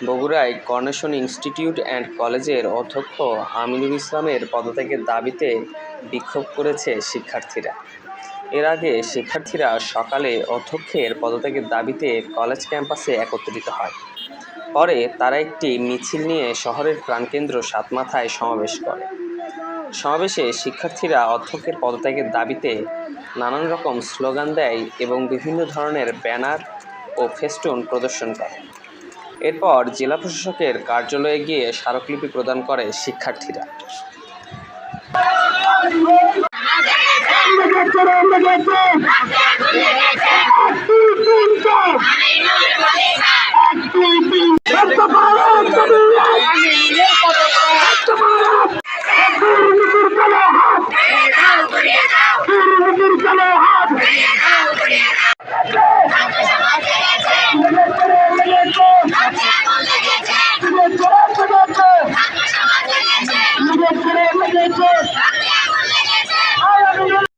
বগুড়ায় carnation institute and কলেজের অধ্যক্ষ আমিনুল ইসলামের পদত্যাগের দাবিতে বিক্ষোভ করেছে শিক্ষার্থীরা। এর আগে শিক্ষার্থীরা সকালে অধ্যক্ষের পদত্যাগের দাবিতে কলেজ ক্যাম্পাসে একত্রিত হয়। পরে তারা একটি মিছিল নিয়ে শহরের প্রাণকেন্দ্র সাতমাথায় সমাবেশ করে। সমাবেশে শিক্ষার্থীরা অধ্যক্ষের পদত্যাগের দাবিতে নানান রকম স্লোগান দেয় এবং বিভিন্ন ধরনের ব্যানার ও ফেস্টুন প্রদর্শন করে। এরপর জেলা প্রশাসকের কার্যালয়ে গিয়ে স্মারকলিপি প্রদান করে শিক্ষার্থীরা। লেগেছে